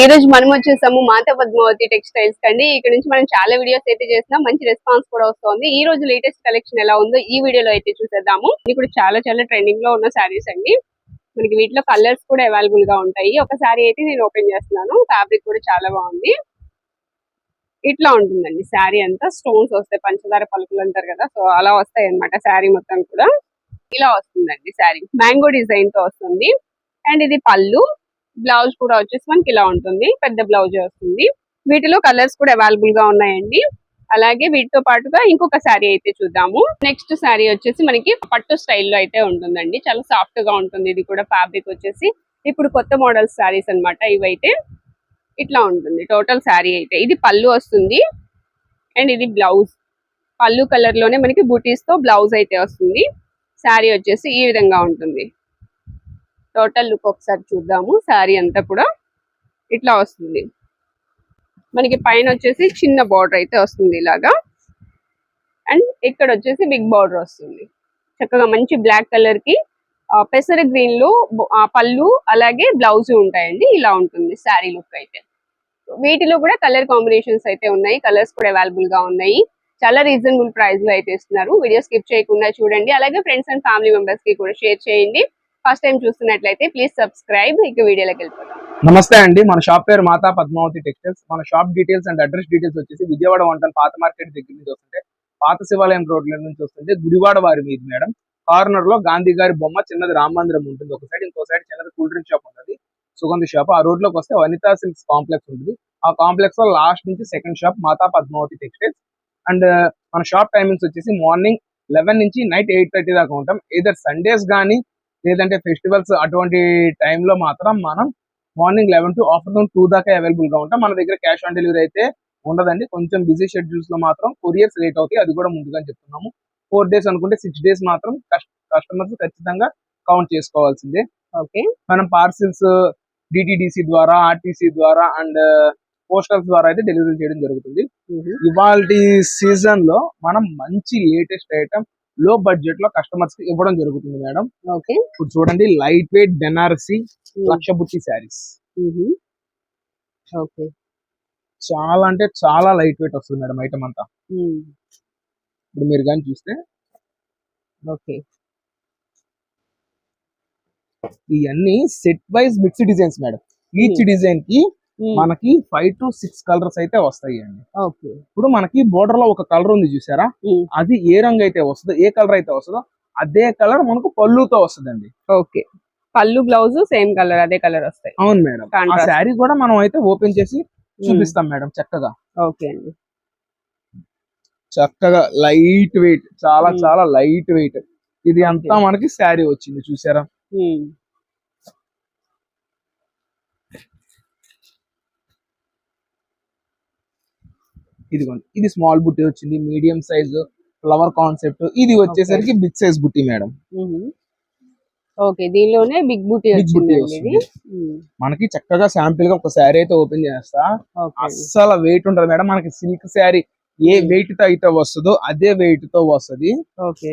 ఈ రోజు మనం వచ్చేసాము మాతా పద్మావతి టెక్స్టైల్స్ కండి. ఇక్కడ నుంచి మనం చాలా వీడియోస్ అయితే చేస్తున్నాం. మంచి రెస్పాన్స్ కూడా వస్తుంది. ఈ రోజు లేటెస్ట్ కలెక్షన్ ఎలా ఉందో ఈ వీడియోలో అయితే చూసేద్దాము. ఇప్పుడు చాలా చాలా ట్రెండింగ్లో ఉన్న శారీస్ అండి. మనకి వీటిలో కలర్స్ కూడా అవైలబుల్గా ఉంటాయి. ఒక శారీ అయితే నేను ఓపెన్ చేస్తున్నాను. ఫ్యాబ్రిక్ కూడా చాలా బాగుంది. ఇట్లా ఉంటుందండి శారీ అంతా. స్టోన్స్ వస్తాయి పంచదార పలుకులు అంటారు కదా. సో అలా వస్తాయి అనమాట శారీ మొత్తం కూడా. ఇలా వస్తుందండి శారీ. మ్యాంగో డిజైన్తో వస్తుంది. అండ్ ఇది పళ్ళు. బ్లౌజ్ కూడా వచ్చేసి మనకి ఇలా ఉంటుంది. పెద్ద బ్లౌజ్ వస్తుంది. వీటిలో కలర్స్ కూడా అవైలబుల్గా ఉన్నాయండి. అలాగే వీటితో పాటుగా ఇంకొక శారీ అయితే చూద్దాము. నెక్స్ట్ శారీ వచ్చేసి మనకి పట్టు స్టైల్లో అయితే ఉంటుందండి. చాలా సాఫ్ట్గా ఉంటుంది. ఇది కూడా ఫ్యాబ్రిక్ వచ్చేసి ఇప్పుడు కొత్త మోడల్ శారీస్ అన్నమాట ఇవైతే. ఇట్లా ఉంటుంది. టోటల్ శారీ అయితే. ఇది పళ్ళు వస్తుంది. అండ్ ఇది బ్లౌజ్. పళ్ళు కలర్లోనే మనకి బూటీస్తో బ్లౌజ్ అయితే వస్తుంది. శారీ వచ్చేసి ఈ విధంగా ఉంటుంది. టోటల్ లుక్ ఒకసారి చూద్దాము. శారీ అంతా కూడా ఇట్లా వస్తుంది. మనకి పైన వచ్చేసి చిన్న బార్డర్ అయితే వస్తుంది ఇలాగా. అండ్ ఇక్కడ వచ్చేసి బిగ్ బార్డర్ వస్తుంది. చక్కగా మంచి బ్లాక్ కలర్కి పెసర గ్రీన్లో పళ్ళు అలాగే బ్లౌజ్ ఉంటాయండి. ఇలా ఉంటుంది శారీ లుక్ అయితే. వీటిలో కూడా కలర్ కాంబినేషన్స్ అయితే ఉన్నాయి. కలర్స్ కూడా అవైలబుల్గా ఉన్నాయి. చాలా రీజనబుల్ ప్రైస్లో అయితే ఇస్తున్నారు. వీడియో స్కిప్ చేయకుండా చూడండి. అలాగే ఫ్రెండ్స్ అండ్ ఫ్యామిలీ మెంబర్స్కి కూడా షేర్ చేయండి. ఫస్ట్ టైం చూస్తున్నట్లయితే ప్లీజ్ సబ్స్క్రైబ్ ఇక వీడియోలోకి వెళ్ళిపోతాం నమస్తే అండి. మన షాప్ పేరు మాతా పద్మావతి టెక్స్టైల్స్. మన shop details and address details వచ్చేసి విజయవాడ వంట పాత మార్కెట్ దగ్గర నుంచి వస్తుంటే పాత శివాలయం రోడ్ నుంచి వస్తుంటే గుడివాడ వారి మీద మేడం. కార్నర్లో గాంధీ గారి బొమ్మ చిన్నది రామ మందిరం ఉంటుంది. ఒక సైడ్ ఇంకో సైడ్ చిన్నది కూల్ డ్రింక్ షాప్ ఉంటుంది. సుగంధి షాప్ ఆ రోడ్లోకి వస్తే వనితా సిల్క్స్ కాంప్లెక్స్ ఉంటుంది. ఆ కాంప్లెక్స్లో లాస్ట్ నుంచి second shop Mata Padmavathi textiles. And మన షాప్ టైమింగ్స్ వచ్చేసి మార్నింగ్ లెవెన్ నుంచి నైట్ ఎయిట్ థర్టీ దాకా ఉంటాం. ఏదర్ సండేస్ కానీ లేదంటే ఫెస్టివల్స్ అటువంటి టైంలో మాత్రం మనం morning eleven to afternoon two దాకా అవైలబుల్గా ఉంటాం. మన దగ్గర క్యాష్ ఆన్ డెలివరీ అయితే ఉండదండి. కొంచెం బిజీ షెడ్యూల్స్లో మాత్రం కొరియర్స్ లేట్ అవుతాయి. అది కూడా ముందుగా చెప్తున్నాము. ఫోర్ డేస్ అనుకుంటే సిక్స్ డేస్ మాత్రం కస్టమర్స్ ఖచ్చితంగా కౌంట్ చేసుకోవాల్సిందే. ఓకే. మనం పార్సిల్స్ డిటిడిసి ద్వారా ఆర్టీసీ ద్వారా అండ్ పోస్టల్స్ ద్వారా అయితే డెలివరీ చేయడం జరుగుతుంది. ఇవాళ సీజన్లో మనం మంచి లేటెస్ట్ ఐటమ్ లో బడ్జెట్లో కస్టమర్స్కి ఇవ్వడం జరుగుతుంది మేడం. ఓకే ఇప్పుడు చూడండి లైట్ వెయిట్ బెనారసి లక్ష బుట్టి శారీస్ ఓకే చాలా అంటే చాలా లైట్ వెయిట్ వస్తుంది మేడం ఐటమ్ అంతా. ఇప్పుడు మీరు కానీ చూస్తే. ఓకే ఇవన్నీ set wise mix designs madam. Each Hmm. డిజైన్కి మనకి ఫైవ్ టు సిక్స్ కలర్స్ అయితే వస్తాయి అండి ఓకే. ఇప్పుడు మనకి బోర్డర్లో ఒక కలర్ ఉంది చూసారా? అది ఏ రంగు అయితే వస్తుందో ఏ కలర్ అయితే వస్తుందో అదే కలర్ మనకు పళ్ళుతో వస్తుందండి. ఓకే. పళ్ళు బ్లౌజ్ సేమ్ కలర్ అదే కలర్ వస్తాయి. అవును మేడం. ఆ. శారీ కూడా మనం అయితే ఓపెన్ చేసి చూపిస్తాం మేడం చక్కగా. ఓకే అండి. చక్కగా లైట్ వెయిట్ చాలా Hmm. చాలా లైట్ వెయిట్ ఇది అంతా. మనకి శారీ వచ్చింది చూసారా? ఇదిగోండి. ఇది స్మాల్ బుట్టి వచ్చింది మీడియం సైజ్ ఫ్లవర్ కాన్సెప్ట్ ఇది వచ్చేసరికి big size booti madam. Okay దీనిలోనే బిగ్ బూటీ Big booty వచ్చింది మనకి చక్కగా శాంపిల్గా ఒక శారీ అయితే ఓపెన్ చేస్తా. అస్సలు వెయిట్ ఉంటది మేడం. మనకి సిల్క్ శారీ ఏ. వెయిట్తో అయితే వస్తుందో అదే వెయిట్తో వస్తది. ఓకే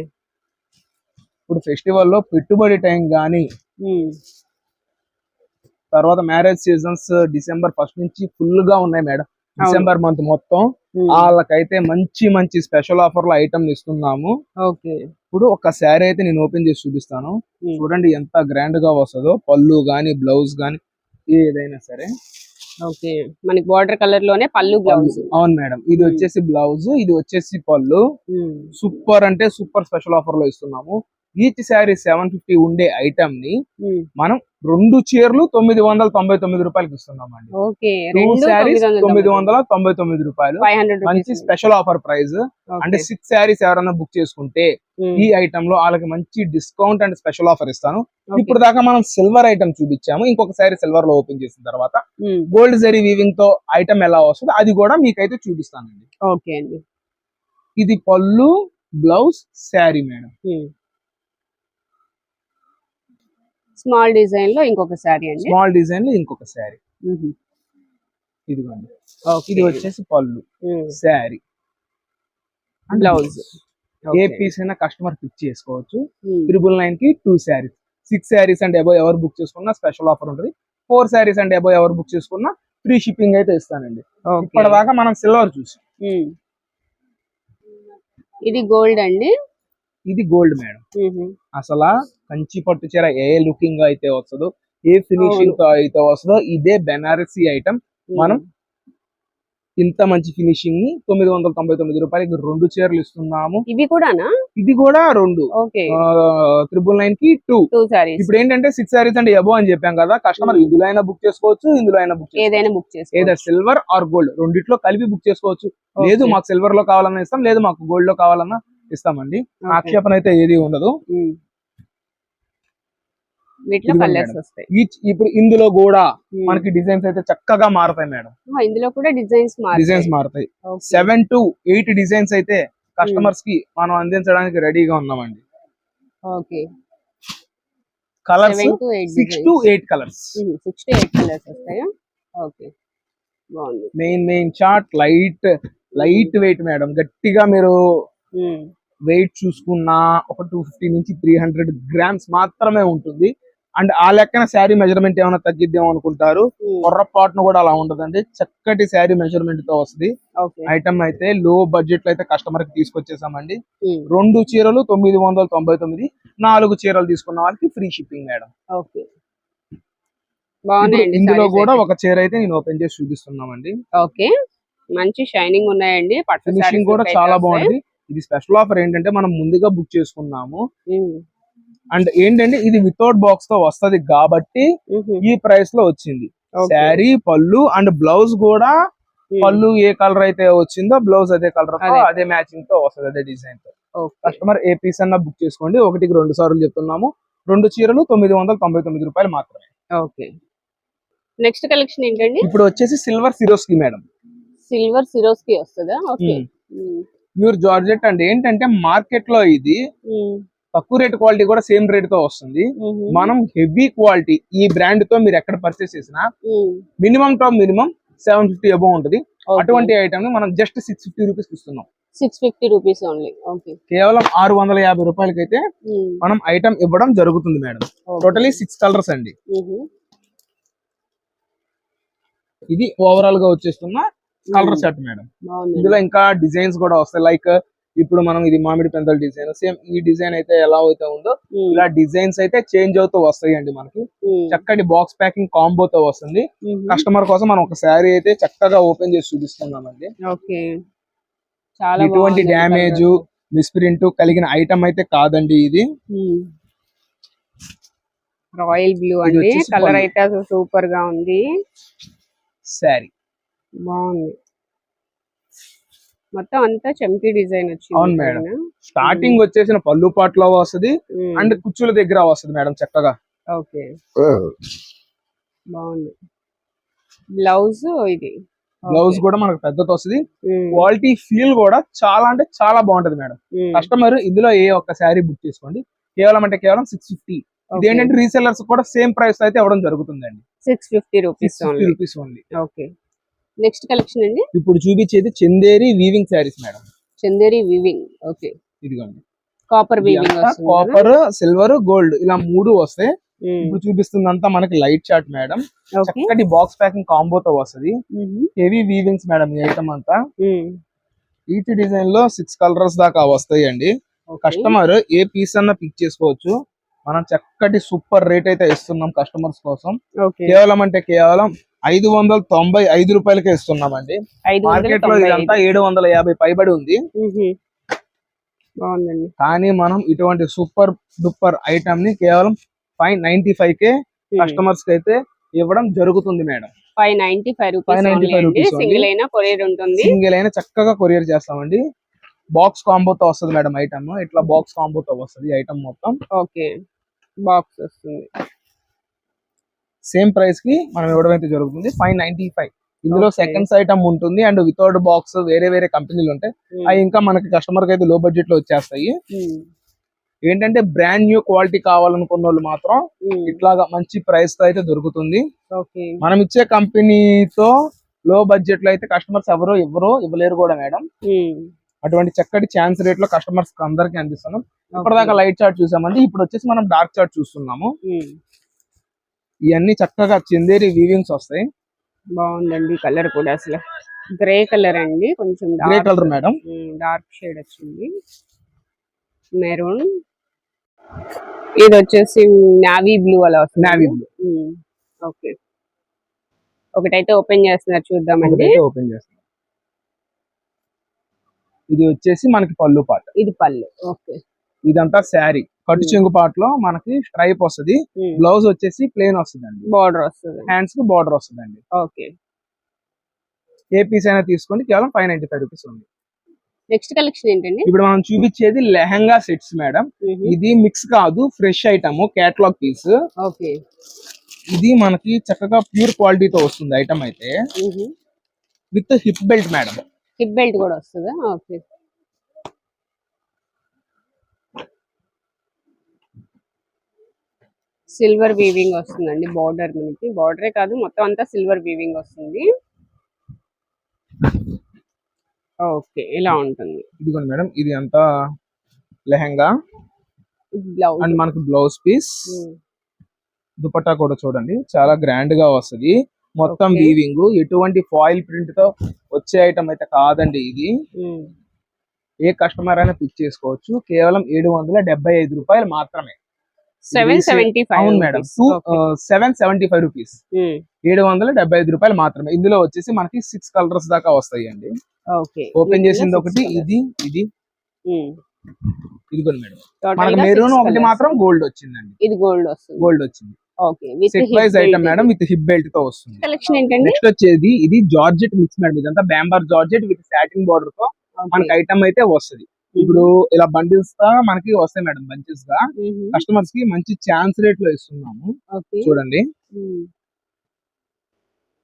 ఇప్పుడు ఫెస్టివల్లో పెట్టుబడి టైం గానీ తర్వాత మ్యారేజ్ సీజన్స్ డిసెంబర్ ఫస్ట్ నుంచి ఫుల్గా ఉన్నాయి మేడం. డిసెంబర్ మంత్ మొత్తం వాళ్ళకైతే మంచి మంచి స్పెషల్ ఆఫర్లో ఐటమ్ ఇస్తున్నాము. ఓకే. ఇప్పుడు ఒక శారీ అయితే నేను ఓపెన్ చేసి చూపిస్తాను. చూడండి ఎంత గ్రాండ్గా వస్తుందో. పళ్ళు గానీ బ్లౌజ్ గానీ ఏదైనా సరే. ఓకే. మనకి బార్డర్ కలర్లోనే పళ్ళు బ్లౌజ్ అవును మేడం. ఇది వచ్చేసి బ్లౌజ్ ఇది వచ్చేసి పళ్ళు. సూపర్ అంటే సూపర్ స్పెషల్ ఆఫర్లో ఇస్తున్నాము. ఈచ్ శారీ సెవెన్ ఫిఫ్టీ ఉండే ఐటమ్ని మనం రెండు చీరలు తొమ్మిది వందల తొంభై తొమ్మిది రూపాయలకి ఇస్తున్నాం అండి టూ శారీస్ తొమ్మిది వందల తొంభై తొమ్మిది రూపాయలు. మంచి స్పెషల్ ఆఫర్ ప్రైస్ అంటే సిక్స్ శారీస్ ఎవరైనా బుక్ చేసుకుంటే ఈ ఐటమ్లో వాళ్ళకి మంచి డిస్కౌంట్ అండ్ స్పెషల్ ఆఫర్ ఇస్తాను. ఇప్పుడు దాకా మనం సిల్వర్ ఐటమ్ చూపించాము. ఇంకొక సారీ సిల్వర్లో ఓపెన్ చేసిన తర్వాత గోల్డ్ జరీ వీవింగ్తో ఐటమ్ ఎలా వస్తుందో అది కూడా మీకైతే చూపిస్తానండి. ఓకే అండి. ఇది పళ్ళు బ్లౌజ్ శారీ మేడం. స్మాల్ డిజైన్లో ఇంకొక శారీ అండి. స్మాల్ డిజైన్లో ఇంకొక శారీ. ఇదిగోండి. ఇది వచ్చేసి పళ్ళు శారీ. బ్లౌజ్ ఏ పీస్ అయినా కస్టమర్ పిక్ చేసుకోవచ్చు. త్రిబుల్ నైన్కి two saris six saris and above ఎవరు బుక్ చేసుకున్నా స్పెషల్ ఆఫర్ ఉంటుంది. ఫోర్ శారీస్ అండ్ అబో ఎవరు బుక్ చేసుకున్నా ఫ్రీ షిప్పింగ్ అయితే ఇస్తానండి. ఇప్పటిదాకా మనం సిల్వర్ చూసాం. ఇది గోల్డ్ అండి. ఇది గోల్డ్ మేడం. అసలు కంచి పట్టు చీర ఏ లుకింగ్ అయితే వస్తుందో ఏ ఫినిషింగ్తో అయితే వస్తుందో ఇదే బెనారసీ ఐటమ్. మనం ఇంత మంచి ఫినిషింగ్ని తొమ్మిది వందల తొంభై తొమ్మిది రూపాయలకి రెండు చీరలు ఇస్తున్నాము. ఇవి కూడానా? ఇది కూడా రెండు. త్రిబుల్ నైన్కి టూ ఇప్పుడు ఏంటంటే సిక్స్ సారీస్ అంటే ఎబో అని చెప్పాం కదా కస్టమర్. ఇందులో అయినా బుక్ చేసుకోవచ్చు ఇందులో అయినా బుక్ చేసుకోవచ్చు. ఏదైనా బుక్ చేసుకో ఏదో సిల్వర్ ఆర్ గోల్డ్ రెండిట్లో కలిపి బుక్ చేసుకోవచ్చు. లేదు మాకు సిల్వర్లో కావాలన్నా ఇస్తాం లేదు మాకు గోల్డ్లో కావాలన్నా ఇస్తామండి. ఆక్షేపణ అయితే ఏది ఉండదు. వీటిలో కలర్స్. వస్తాయి. ఇప్పుడు ఇందులో కూడా. మనకి డిజైన్స్ అయితే చక్కగా మారుతాయి మేడం. ఇందులో కూడా డిజైన్స్ డిజైన్స్ మారుతాయి. సెవెన్ టు ఎయిట్ డిజైన్స్ అయితే. కస్టమర్స్కి మనం అందించడానికి రెడీగా ఉన్నామండి. Okay. Colours six to eight colours. Six to eight colours వస్తాయా? Okay. Main main chart light light weight madam. గట్టిగా మీరు. వెయిట్ చూసుకున్నా ఒక టూ ఫిఫ్టీ నుంచి త్రీ హండ్రెడ్ గ్రామ్స్ మాత్రమే ఉంటుంది. అండ్ ఆ లెక్కన శారీ మెజర్మెంట్ ఏమైనా తగ్గిద్దాం అనుకుంటారు. ఉమ్. పొర్రపాటును కూడా అలా ఉండదండి. చక్కటి శారీ మెజర్మెంట్తో వస్తుంది. ఐటమ్ అయితే లో బడ్జెట్లో అయితే కస్టమర్కి తీసుకొచ్చేసామండి. రెండు చీరలు తొమ్మిది వందల తొంభై తొమ్మిది నాలుగు చీరలు తీసుకున్న వాళ్ళకి ఫ్రీ షిప్పింగ్ మేడం. ఇందులో కూడా. ఒక చీర అయితే నేను ఓపెన్ చేసి చూపిస్తున్నామండి. ఓకే. మంచి షైనింగ్ ఉన్నాయండి. పట్టు ఫినిషింగ్ కూడా చాలా. బాగుంది. ఇది స్పెషల్ ఆఫర్ ఏంటంటే మనం ముందుగా బుక్ చేసుకున్నాము. అండ్ ఏంటంటే ఇది వితౌట్ బాక్స్తో వస్తది కాబట్టి. ఈ ప్రైస్లో వచ్చింది. శారీ పళ్ళు అండ్ బ్లౌజ్ కూడా. పళ్ళు ఏ కలర్ అయితే వచ్చిందో బ్లౌజ్ అదే కలర్ అదే. మ్యాచింగ్తో వస్తది అదే డిజైన్తో. కస్టమర్ ఏ పీస్ అన్నా బుక్ చేసుకోండి ఒకటికి రెండు సార్లు చెప్తున్నాము రెండు చీరలు తొమ్మిది వందల తొంభై తొమ్మిది రూపాయలు మాత్రమే ఓకే నెక్స్ట్ కలెక్షన్ ఏంటండి ఇప్పుడు వచ్చేసి silver Swarovski madam silver Swarovski వస్తుందా ఓకే. ప్యూర్ జార్జెట్ అండ్ ఏంటంటే మార్కెట్లో ఇది. తక్కువ రేట్ క్వాలిటీ కూడా సేమ్ రేట్తో వస్తుంది. మనం హెవీ క్వాలిటీ ఈ బ్రాండ్తో మీరు ఎక్కడ పర్చేస్ చేసినా. Minimum top minimum seven fifty above ఉంటుంది. అటువంటి ఐటమ్ మనం జస్ట్ సిక్స్ ఫిఫ్టీ రూపీస్ ఇస్తున్నాం six fifty rupees only okay కేవలం ఆరు వందల యాభై రూపాయలకైతే ఉమ్. మనం ఐటమ్ ఇవ్వడం జరుగుతుంది మేడం. టోటలీ సిక్స్ కలర్స్ అండి. ఇది ఓవరాల్గా వచ్చేస్తున్న కలర్. సెట్ మేడం ఇందులో ఇంకా డిజైన్స్ కూడా వస్తాయి లైక్ ఇప్పుడు మనం ఇది మామిడి పెంతల డిజైన్ సేమ్ ఈ డిజైన్ అయితే ఎలా అయితే ఉందో ఉమ్. ఇలా డిజైన్స్ అయితే చేంజ్ అవుతూ వస్తాయి అండి మనకి ఉమ్. చక్కటి బాక్స్ ప్యాకింగ్ కాంబోతో వస్తుంది ఉహు. కస్టమర్ కోసం మనం ఒక శారీ అయితే చక్కగా ఓపెన్ చేసి చూపిస్తున్నామండి ఓకే చాలా ఎటువంటి డ్యామేజ్. మిస్ప్రింట్ కలిగిన ఐటమ్ అయితే కాదండి ఇది. రాయల్ బ్లూ ఇది అండి కలర్. అయితే సూపర్గా ఉంది శారీ బాగుంది. మొత్తం అంతా చంకీ డిజైన్ వచ్చింది అవును మేడం. స్టార్టింగ్ వచ్చేసిన పళ్ళు పాటలో వస్తుంది. అండ్ కుచ్చుల దగ్గర వస్తుంది మేడం చక్కగా. ఓకే. బాగుంది. బ్లౌజ్ ఇది. బ్లౌజ్ కూడా మనకు పెద్దది వస్తుంది. క్వాలిటీ ఫీల్ కూడా చాలా అంటే చాలా బాగుంటది మేడం. కస్టమర్ ఇందులో ఏ ఒక్క శారీ బుక్ చేసుకోండి. కేవలం అంటే కేవలం సిక్స్ ఫిఫ్టీ ఇది ఏంటంటే రీసెల్లర్స్ కూడా సేమ్ ప్రైస్ అయితే ఇవ్వడం జరుగుతుందండి. Six fifty rupees six fifty rupees only okay. Next collection అండి? ఇప్పుడు చూపించేది Chanderi weaving saris madam. Chanderi weaving okay. ఇదిగోండి. Copper weaving copper silver gold ఇలా మూడు వస్తాయి. ఇప్పుడు చూపిస్తుందంతా మనకి లైట్ చార్ట్ మేడం. చక్కటి బాక్స్ ప్యాకింగ్ కాంబోతో వస్తది. హెవీ వీవింగ్స్ మేడం ఈ ఐటమ్ అంతా. ఈచ్ డిజైన్లో సిక్స్ కలర్స్ దాకా వస్తాయి అండి కస్టమర్ ఏ పీస్ అన్న పిక్ చేసుకోవచ్చు. మనం చక్కటి సూపర్ రేట్ అయితే ఇస్తున్నాం కస్టమర్స్ కోసం. కేవలం అంటే కేవలం ఐదు వందల తొంభై ఐదు రూపాయలకే ఇస్తున్నామండి. మార్కెట్లో ఇదంతా ఏడు వందల యాభై పైబడి ఉంది. బాగుందండి. కానీ మనం ఇటువంటి సూపర్ డూపర్ ఐటమ్ని కేవలం ఫైవ్ నైన్టీ ఫైవ్ కే కస్టమర్స్కి అయితే ఇవ్వడం జరుగుతుంది madam. Five ninety five rupees 595 rupees only. Single అయినా కొరియర్ ఉంటుంది. సింగిల్ అయినా చక్కగా కొరియర్ చేస్తామండి. బాక్స్ కాంబోతో వస్తుంది మేడం ఐటమ్. ఇట్లా బాక్స్ కాంబోతో వస్తుంది ఐటమ్ మొత్తం. ఓకే. బాక్స్ వస్తుంది. సేమ్ ప్రైస్కి మనం ఇవ్వడం అయితే జరుగుతుంది ఫైవ్ నైన్టీ ఫైవ్ ఇందులో. సెకండ్స్ ఐటమ్ ఉంటుంది అండ్ వితౌట్ బాక్స్ వేరే వేరే కంపెనీలు ఉంటాయి మ్మ్. అవి ఇంకా మనకి కస్టమర్కి అయితే లో బడ్జెట్లో వచ్చేస్తాయి మ్మ్. ఏంటంటే బ్రాండ్ న్యూ క్వాలిటీ కావాలనుకున్న వాళ్ళు మాత్రం మ్మ్. ఇట్లాగా మంచి ప్రైస్తో అయితే దొరుకుతుంది మనం ఇచ్చే కంపెనీతో లో బడ్జెట్లో అయితే కస్టమర్స్ ఎవరు ఇవ్వరు ఇవ్వలేరు కూడా మేడం. అటువంటి చక్కటి ఛాన్స్ రేట్లో కస్టమర్స్ అందరికి అందిస్తున్నాం ఇప్పటిదాకా లైట్ చార్ట్ చూసామండి ఇప్పుడు వచ్చేసి మనం డార్క్ చార్ట్ చూస్తున్నాము. ఇవన్నీ చక్కగా చందేరి వీవింగ్స్ వస్తాయి. బాగుందండి కలర్ కూడా అసలు. గ్రే కలర్ అండి కొంచెం grey colour madam. Dark shade వచ్చింది. మెరూన్ ఇది వచ్చేసి నావీ బ్లూ అలా వస్తుంది. Navy blue okay. ఒకటైతే ఓపెన్ చేస్తున్నారు చూద్దామండి. ఓపెన్ చేస్తాం ఇది వచ్చేసి మనకి పళ్ళు పాట. ఇది పళ్ళు ఓకే. ఇదంతా శారీ. కట్టు చెంగు పాటలో మనకి స్ట్రైప్ వస్తది. బ్లౌజ్ వచ్చేసి ప్లేన్ వస్తుందండి. బార్డర్ వస్తుంది. హ్యాండ్స్కి బార్డర్ వస్తుందండి. ఓకే. ఏ పీస్ అయినా తీసుకోండి. కేవలం ఫైవ్ నైన్టీ ఫైవ్ రూపీస్ ఉంది. నెక్స్ట్ కలెక్షన్ ఏంటండి? ఇప్పుడు మనం చూపించేది లెహంగా సెట్స్ మేడం. ఇది మిక్స్ కాదు fresh item catalogue piece okay. ఇది మనకి చక్కగా ప్యూర్ క్వాలిటీతో వస్తుంది ఐటమ్ అయితే. With hip belt madam hip belt కూడా వస్తుందా? ఓకే. సిల్వర్ వీవింగ్ వస్తుందండి బార్డర్ మనకి. బార్డరే కాదు మొత్తం అంతా సిల్వర్ వీవింగ్ వస్తుంది. ఓకే ఇలా ఉంటుంది. ఇదిగోండి మేడం ఇది అంతా లెహంగా. బ్లౌజ్. అండ్ మనకి బ్లౌజ్ పీస్. దుపట్టా కూడా చూడండి చాలా గ్రాండ్గా వస్తది. మొత్తం. వీవింగ్. ఎటువంటి ఫాయిల్ ప్రింట్తో వచ్చే ఐటమ్ అయితే కాదండి ఇది. ఏ కస్టమర్ అయినా పిక్ చేసుకోవచ్చు. కేవలం ఏడు వందల డెబ్బై ఐదు రూపాయలు మాత్రమే. సెవెన్ సెవెంటీ ఫైవ్ అవును madam. Two seven seventy five rupees ఏడు వందల డెబ్బై ఐదు రూపాయలు మాత్రమే. ఇందులో వచ్చేసి మనకి సిక్స్ కలర్స్ దాకా వస్తాయి అండి ఓపెన్ చేసింది ఒకటి ఇది ఇది. ఇదిగోండి మేడం. మనకి గా మెరూన్ ఒకటి. మాత్రం గోల్డ్ వచ్చిందండి. ఇది గోల్డ్ వస్తుంది. గోల్డ్ వచ్చింది. Set wise item madam with hip బెల్ట్తో వస్తుంది. కలెక్షన్ నెక్స్ట్ వచ్చేది ఇది జార్జెట్ మిక్స్ మేడం. ఇదంతా బ్యాంబర్ జార్జెట్ విత్ సాటిన్ బార్డర్తో మనకి ఐటమ్ అయితే వస్తది. ఇప్పుడు ఇలా బండిల్స్గా మనకి వస్తాయి మేడం బంచెస్గా. కస్టమర్స్కి మంచి ఛాన్స్ రేట్లో ఇస్తున్నాము. చూడండి.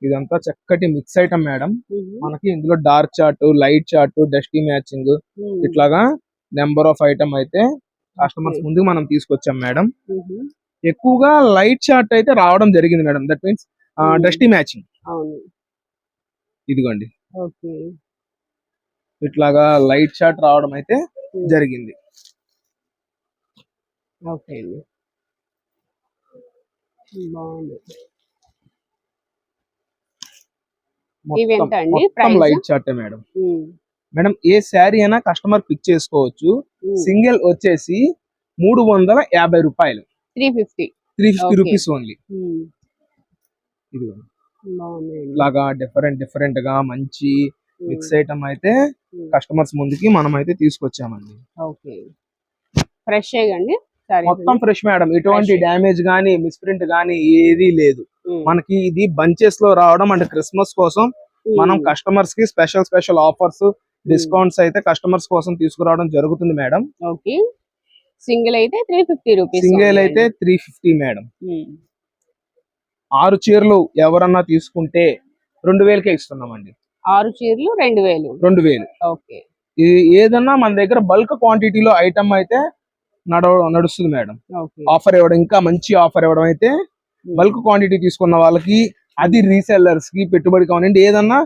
ఇదంతా చక్కటి మిక్స్ ఐటమ్ మేడం. మనకి ఇందులో dark chart light chart dusty matching ఇట్లాగా నెంబర్ ఆఫ్ ఐటమ్ అయితే కస్టమర్స్ ముందు మనం తీసుకొచ్చాం మేడం. ఎక్కువగా లైట్ చార్ట్ అయితే రావడం జరిగింది madam. That means. Dusty matching ఇదిగోండి. ఇట్లాగా లైట్ చార్ట్ రావడం అయితే జరిగింది. ఓకే అండి. బాగుంది? Light chart madam. మేడం ఏ శారీ అయినా కస్టమర్ పిక్ చేసుకోవచ్చు. సింగిల్ వచ్చేసి మూడు వందల యాభై రూపాయలు. Three fifty. Three fifty. Rupees only. ఇలాగా డిఫరెంట్ డిఫరెంట్గా మంచి మిక్స్ ఐటమ్ అయితే కస్టమర్స్ ముందుకి మనం అయితే తీసుకొచ్చామండి. ఓకే. ఫ్రెష్ అండి మొత్తం ఫ్రెష్ మేడం ఎటువంటి Fresh. డ్యామేజ్ గానీ మిస్ప్రింట్ గానీ ఏది లేదు. మనకి ఇది బంచెస్లో రావడం అంటే క్రిస్మస్ కోసం మనం కస్టమర్స్కి స్పెషల్ స్పెషల్ ఆఫర్స్ డిస్కౌంట్స్ అయితే కస్టమర్స్ కోసం తీసుకురావడం జరుగుతుంది మేడం ఓకే. సింగిల్ అయితే త్రీ ఫిఫ్టీ రూపీస్ సింగిల్ అయితే త్రీ ఫిఫ్టీ మేడం ఆరు చీరలు ఎవరన్నా తీసుకుంటే రెండు వేలకే ఇస్తున్నామండి. ఆరు చీరలు రెండు వేలు. రెండు వేలు. ఓకే. ఇది ఏదన్నా మన దగ్గర బల్క్ క్వాంటిటీలో ఐటమ్ అయితే నడవ నడుస్తుంది మేడం. ఆఫర్ ఇవ్వడం ఇంకా మంచి ఆఫర్ ఇవ్వడం అయితే బల్క్ క్వాంటిటీ తీసుకున్న వాళ్ళకి అది రీసెల్లర్స్కి పెట్టుబడి కానివ్వండి ఏదన్నా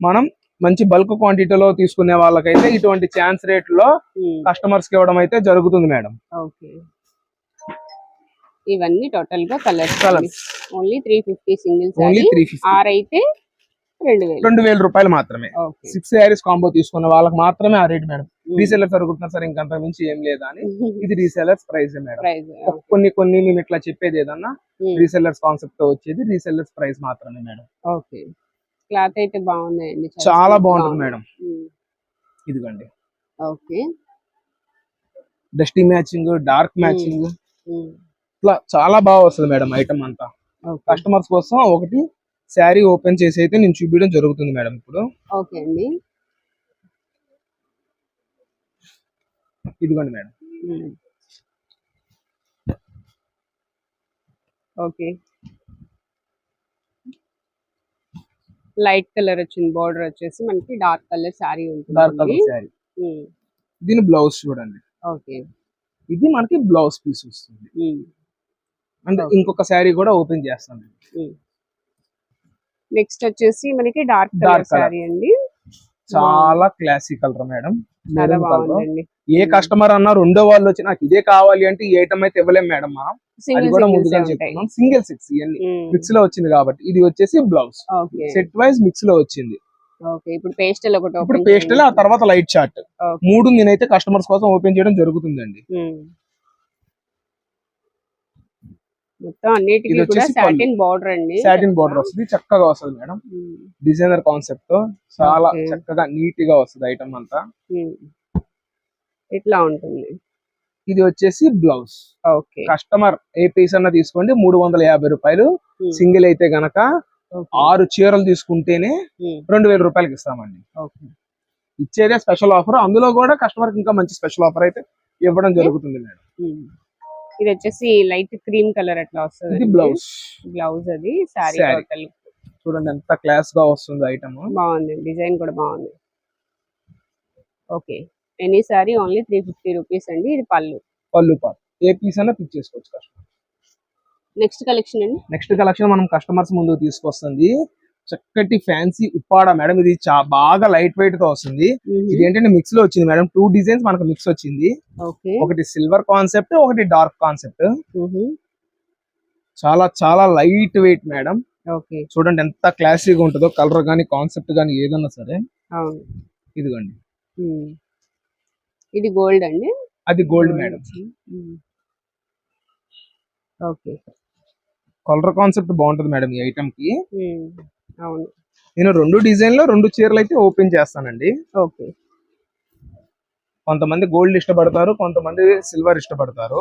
మనం మంచి బల్క్ క్వాంటిటీలో తీసుకునే వాళ్ళకైతే ఇటువంటి ఛాన్స్ రేట్లో కస్టమర్స్కి ఇవ్వడం అయితే జరుగుతుంది మేడం. ఓకే. ఇవన్నీ టోటల్గా colours. Only three fifty single only sari three fifty or అయితే రెండు వేలు. రూపాయలు మాత్రమే. సిక్స్ శారీస్ కాంబో తీసుకున్న వాళ్ళకి మాత్రమే ఆ రేట్ మేడం రీసెల్లర్స్ అడుగుతున్నారు సార్ ఇంకంత మించి ఏం లేదా అని. ఇది రీసెల్లర్స్ ప్రైస్ మేడం కొన్ని కొన్ని మేము ఇట్లా చెప్పేది ఏదన్నా రీసెల్లర్స్ కాన్సెప్ట్తో వచ్చేది రీసెల్లర్స్ ప్రైస్ మాత్రమే మేడం ఓకే. క్లాత్ అయితే బాగున్నాయండి చాలా బాగుంటుంది మేడం ఇదిగోండి. Okay. Dusty matching dark matching ఇట్లా చాలా బాగా వస్తుంది మేడం ఐటమ్ అంతా. కస్టమర్స్ కోసం ఒకటి శారీ ఓపెన్ చేసి అయితే నేను చూపించడం జరుగుతుంది మేడం ఇప్పుడు. ఓకే అండి. ఇదిగోండి మేడం. ఓకే. లైట్ కలర్ వచ్చింది బార్డర్ వచ్చేసి మనకి డార్క్ కలర్ శారీ డార్క్ ఉంటుంది కలర్ శారీ. దీని బ్లౌజ్ చూడండి. ఓకే. ఇది మనకి బ్లౌజ్ పీస్ వస్తుంది. అంటే. ఇంకొక శారీ కూడా ఓపెన్ చేస్తాను. నెక్స్ట్ వచ్చేసి మనకి డార్క్ కలర్. శారీ అండి. చాలా క్లాసిక్ కలర్ మేడం. ఏ కస్టమర్ అన్నా రెండో వాళ్ళు వచ్చి నాకు ఇదే కావాలి అంటే ఈ ఐటమ్ అయితే ఇవ్వలేం మేడం మనం. అది కూడా ముందుగా చెప్తున్నాం. సింగిల్ సిక్స్ ఇవన్నీ. మిక్స్లో వచ్చింది కాబట్టి. ఇది వచ్చేసి బ్లౌజ్ సెట్ వైజ్ మిక్స్లో వచ్చింది. ఇప్పుడు పేస్టల్ ఒకటి ఇప్పుడు open పేస్టల్ ఆ. తర్వాత లైట్ చార్ట్. మూడు నేనైతే కస్టమర్స్ కోసం ఓపెన్ చేయడం జరుగుతుందండి. మొత్తం అన్నిటికీ కూడా. సాటిన్ బార్డర్ అండి సాటిన్ బార్డర్ వస్తుంది చక్కగా వస్తుంది మేడం డిజైనర్ కాన్సెప్ట్తో చాలా. చక్కగా నీట్గా వస్తుంది ఐటమ్ అంతా. ఇట్లా ఉంటుంది ఇది వచ్చేసి బ్లౌజ్ ఓకే కస్టమర్ ఏ పీస్ అన్న తీసుకోండి మూడు వందల యాభై రూపాయలు సింగిల్ అయితే గనక. ఆరు చీరలు తీసుకుంటేనే రెండు వేల రూపాయలకి ఇస్తామండి ఓకే. ఇచ్చేదే స్పెషల్ ఆఫర్ అందులో కూడా కస్టమర్కి ఇంకా మంచి స్పెషల్ ఆఫర్ అయితే ఇవ్వడం. జరుగుతుంది మేడం. ఇది వచ్చేసి లైట్ క్రీమ్ కలర్ అట్లా వస్తుంది బ్లౌజ్. బ్లౌజ్ అది సారీ చూడండి ఎంత క్లాస్గా వస్తుంది ఐటమ్ బాగుంది డిజైన్ కూడా బాగుంది. Okay any sari only three fifty rupees అండి ఇది పళ్ళు. పళ్ళు పాట్ ఏ పీస్ అయినా పిక్ చేసుకోవచ్చు కస్టమర్ నెక్స్ట్ కలెక్షన్ అండి. నెక్స్ట్ కలెక్షన్ మనం కస్టమర్స్ ముందు తీసుకొస్తుంది. చక్కటి ఫ్యాన్సీ ఉప్పాడ మేడం. ఇది బాగా లైట్ వెయిట్తో వస్తుంది. ఇది ఏంటంటే మిక్స్లో వచ్చింది మేడం. టూ డిజైన్స్ మనకు మిక్స్ వచ్చింది. ఒకటి సిల్వర్ కాన్సెప్ట్ ఒకటి డార్క్ కాన్సెప్ట్. చాలా చాలా లైట్ వెయిట్ మేడం. ఓకే. చూడండి ఎంత క్లాసీగా ఉంటుందో కలర్ గానీ కాన్సెప్ట్ గానీ ఏదన్నా సరే. ఇదిగోండి. ఇది గోల్డ్ అండి? అది gold madam. Okay. Colour concept బాగుంటుంది మేడం ఈ ఐటమ్కి. అవును నేను రెండు డిజైన్లో రెండు చీరలు అయితే ఓపెన్ చేస్తానండి ఓకే కొంతమంది గోల్డ్ ఇష్టపడతారు కొంతమంది సిల్వర్ ఇష్టపడతారు.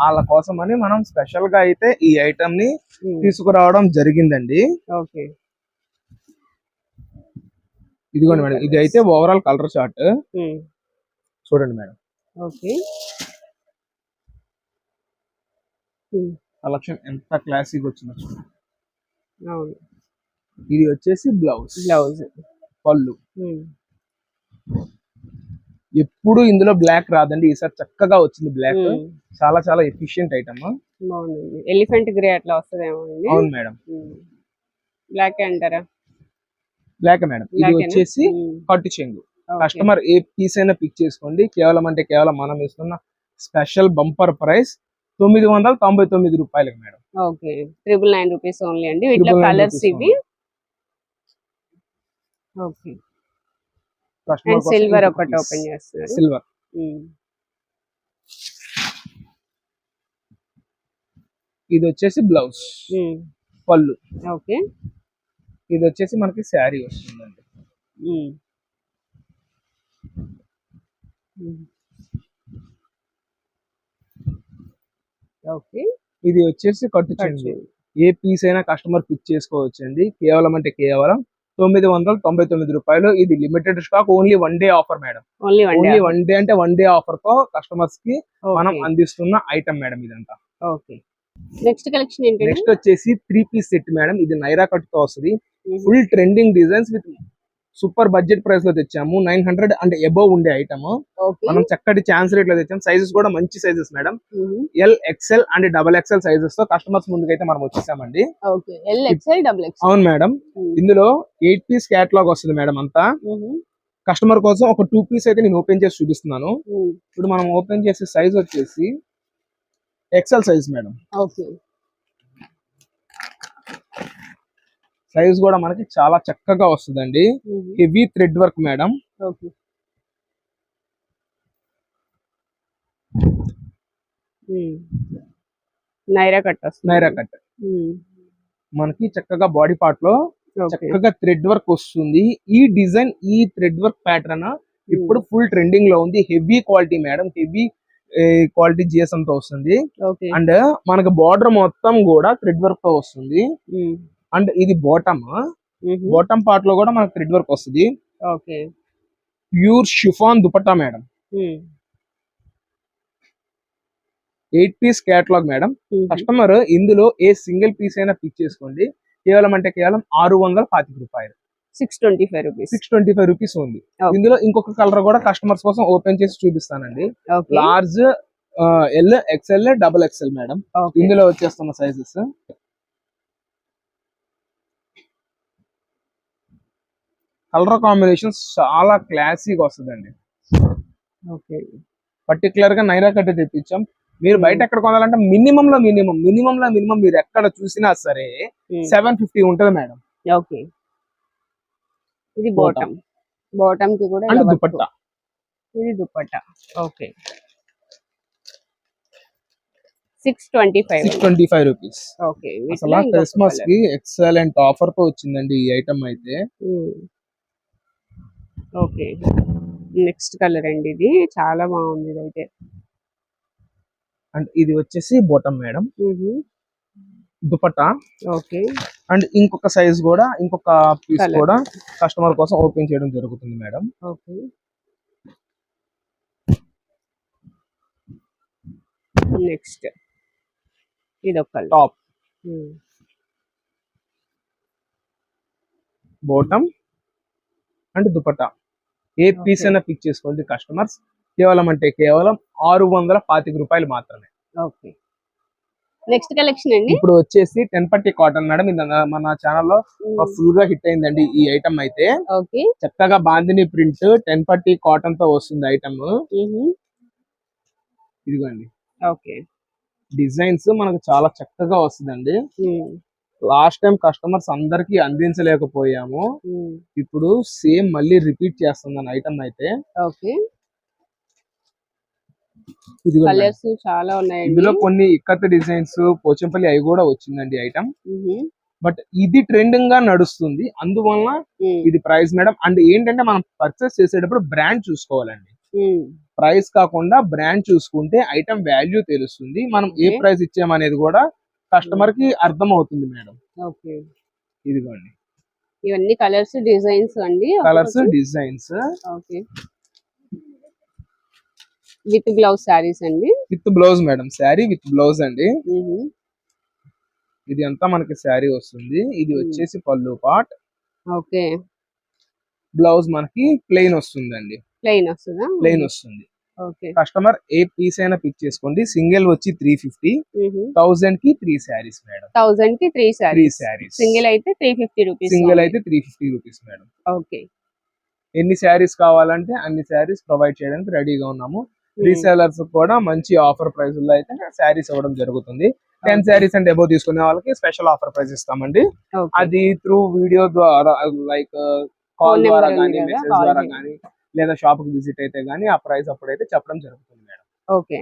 వాళ్ళ కోసం అని మనం స్పెషల్గా అయితే ఈ ఐటమ్ని. తీసుకురావడం జరిగిందండి ఓకే ఇదిగోండి మేడం ఇది అయితే ఓవరాల్ కలర్ ఉమ్. చూడండి మేడం ఓకే. కలెక్షన్ ఎంత క్లాసిక్ వచ్చిందో చూడండి. ఇది వచ్చేసి బ్లౌజ్. బ్లౌజ్. పళ్ళు. ఎప్పుడు ఇందులో బ్లాక్ రాదండి. ఈసారి చక్కగా వచ్చింది బ్లాక్. చాలా చాలా ఎఫిషియెంట్ ఐటమ్. బాగుందండి. ఎలిఫెంట్ గ్రే అట్లా వస్తుందేమో అండి. అవును మేడం. బ్లాక్ అంటారా? Black madam. ఇది? వచ్చేసి. కట్టు చెంగు. కస్టమర్ ఏ పీస్ అయినా పిక్ చేసుకోండి. కేవలం అంటే కేవలం మనం ఇస్తున్న స్పెషల్ బంపర్ ప్రైస్ తొమ్మిది వందల తొంభై తొమ్మిది రూపాయలకి madam. Okay. Triple nine rupees only అండి. వీటిలో కలర్స్ ఇవి ఓకే. అండ్ సిల్వర్ ఒకటి ఓపెన్ చేస్తున్నారు సిల్వర్. ఇది వచ్చేసి బ్లౌజ్. పళ్ళు. ఓకే. ఇది వచ్చేసి మనకి శారీ వస్తుందండి. ఓకే. ఇది వచ్చేసి కట్టు కట్టు. ఏ పీస్ అయినా కస్టమర్ పిక్ చేసుకోవచ్చు అండి కేవలం అంటే కేవలం తొమ్మిది వందల తొంభై తొమ్మిది రూపాయలు. ఇది limited stock only one day offer madam only one day అంటే వన్ డే ఆఫర్తో కస్టమర్స్కి మనం అందిస్తున్న ఐటమ్ మేడం ఇదంతా. ఓకే నెక్స్ట్ కలెక్షన్ నెక్స్ట్ వచ్చేసి త్రీ పీస్ సెట్ మేడం ఇది నైరా కట్తో వస్తుంది. Full trending designs with super budget ప్రైస్లో తెచ్చాము. నైన్ హండ్రెడ్ అండ్ అబౌవ్ ఉండే ఐటమ్ మనం చక్కటి ఛాన్స్ రేట్లో తెచ్చాము. సైజెస్ కూడా మంచి sizes madam. L XL and double XL సైజెస్తో customers ముందుకైతే మనం వచ్చేసామండి. అవును మేడం ఇందులో ఎయిట్ పీస్ క్యాటలాగ్ వస్తుంది మేడం అంతా. కస్టమర్ కోసం ఒక టూ పీస్ అయితే నేను ఓపెన్ చేసి చూపిస్తున్నాను. ఇప్పుడు మనం ఓపెన్ చేసే సైజ్ వచ్చేసి XL size madam okay size కూడా మనకి చాలా చక్కగా వస్తుందండి. Heavy thread work madam. Naira cut Naira cut. మనకి చక్కగా బాడీ పార్ట్లో చక్కగా థ్రెడ్ వర్క్ వస్తుంది. ఈ డిజైన్ ఈ థ్రెడ్ వర్క్ ప్యాటర్న్ ఇప్పుడు ఫుల్ ట్రెండింగ్లో ఉంది. Heavy quality madam. Heavy quality GSM తో వస్తుంది. అండ్ మనకి బార్డర్ మొత్తం కూడా థ్రెడ్ వర్క్తో వస్తుంది. ఉమ్. అండ్ ఇది బాటమ్. బాటమ్ పార్ట్లో కూడా మనకి థ్రెడ్ వర్క్ వస్తుంది. Okay. Pure chiffon dupatta madam. Um. Eight piece catalogue madam. Customer ఇందులో ఏ సింగిల్ పీస్ అయినా పిక్ చేసుకోండి. కేవలం అంటే కేవలం ఆరు వందల పాతిక రూపాయలు. Six twenty five rupees. Six twenty five rupees ఉంది. ఇందులో ఇంకొక కలర్ కూడా కస్టమర్స్ కోసం ఓపెన్ చేసి చూపిస్తానండి. Large L XL double XL madam. ఇందులో వచ్చేస్తున్న సైజెస్. కలర్ కాంబినేషన్ చాలా క్లాసీగా వస్తుందండి. ఓకే. పర్టికులర్గా నైరా కట్ తెప్పించాం. మీరు Hmm. బయట ఎక్కడ కొనాలంటే మినిమం లో మినిమం మినిమం లో మినిమం మీరు ఎక్కడ చూసినా సరే సెవెన్ ఫిఫ్టీ ఉంటది మేడం. ఓకే ఇది బాటమ్ బాటమ్కి కూడా work. దుపట్టా. ఇది dupatta. Okay six twenty five six twenty five rupees okay అసలు క్రిస్మస్కి ఎక్సలెంట్ ఆఫర్తో వచ్చిందండి ఈ ఐటమ్ అయితే. ఓకే నెక్స్ట్ కలర్ అండి ఇది. చాలా బాగుంది ఇది అయితే అండ్ ఇది వచ్చేసి bottom madam. Dupatta. Okay. And ఇంకొక సైజ్ కూడా ఇంకొక పీస్. కూడా కస్టమర్ కోసం ఓపెన్ చేయడం జరుగుతుంది మేడం. ఓకే. నెక్స్ట్ ఇది ఒక టాప్ బోటం అండ్ దుపట్టా. ఏ పీస్. అయినా పిక్ చేసుకోండి కస్టమర్స్ కేవలం అంటే కేవలం ఆరు వందల పాతిక రూపాయలు మాత్రమే. ఓకే. నెక్స్ట్ కలెక్షన్ అండి? ఇప్పుడు వచ్చేసి టెన్ పట్టి కాటన్ మేడం ఇది మన ఛానల్లో ఫుల్గా హిట్ అయిందండి ఈ ఐటమ్ అయితే. చక్కగా బాందిని ప్రింట్ టెన్ పట్టి కాటన్తో వస్తుంది ఐటమ్ ఇదిగోండి. ఓకే. డిజైన్స్ మనకు చాలా చక్కగా వస్తుందండి. లాస్ట్ టైం కస్టమర్స్ అందరికి అందించలేకపోయాము. ఇప్పుడు సేమ్ మళ్ళీ రిపీట్ చేస్తుంది ఐటమ్ అయితే. ఇదిగో కలర్స్ చాలా ఉన్నాయండి. ఇందులో కొన్ని ఇక్కత్ డిజైన్స్ పోచంపల్లి అవి కూడా వచ్చిందండి ఐటమ్. బట్ ఇది ట్రెండింగ్గా నడుస్తుంది. అందువలన మ్మ్. ఇది ప్రైస్ మేడం. అండ్ ఏంటంటే మనం పర్చేస్ చేసేటప్పుడు బ్రాండ్ చూసుకోవాలండి. ప్రైస్ కాకుండా బ్రాండ్ చూసుకుంటే ఐటమ్ వాల్యూ తెలుస్తుంది. మనం ఏ. ప్రైస్ ఇచ్చామనేది కూడా కస్టమర్కి అర్థం అవుతుంది మేడం. ఓకే. ఇదిగోండి. ఇవన్నీ కలర్స్ డిజైన్స్ అండి? Colours designs. Okay. With blouse saris అండి? With blouse madam sari with blouse అండి. ఇది అంతా మనకి శారీ వస్తుంది. ఇది. వచ్చేసి పళ్ళు పాట్. ఓకే. బ్లౌజ్ మనకి ప్లెయిన్ వస్తుందండి. ప్లెయిన్ వస్తుందా? ప్లెయిన్ వస్తుంది. ఓకే. కస్టమర్ ఏ పీస్ అయినా పిక్ చేసుకోండి. సింగిల్ వచ్చి త్రీ ఫిఫ్టీ థౌసండ్కి త్రీ శారీస్ మేడం. థౌజండ్కి three three saris. Saris. Single అయితే త్రీ ఫిఫ్టీ రూపీస్ సింగిల్ అయితే three fifty rupees madam. Okay. ఎన్ని శారీస్ కావాలంటే అన్ని శారీస్ ప్రొవైడ్ చేయడానికి రెడీగా ఉన్నాము. రీసేలర్స్ కూడా మంచి ఆఫర్ ప్రైస్లో అయితే శారీస్ ఇవ్వడం జరుగుతుంది. టెన్ శారీస్ అండ్ అబౌవ్ తీసుకునే వాళ్ళకి స్పెషల్ ఆఫర్ ప్రైస్ ఇస్తామండి. అది త్రూ వీడియో ద్వారా లైక్ కాల్ ద్వారా కానీ మెసేజ్ ద్వారా. కానీ లేదా షాప్కి విజిట్ అయితే గానీ ఆ ప్రైస్ అప్పుడైతే చెప్పడం జరుగుతుంది మేడం. ఓకే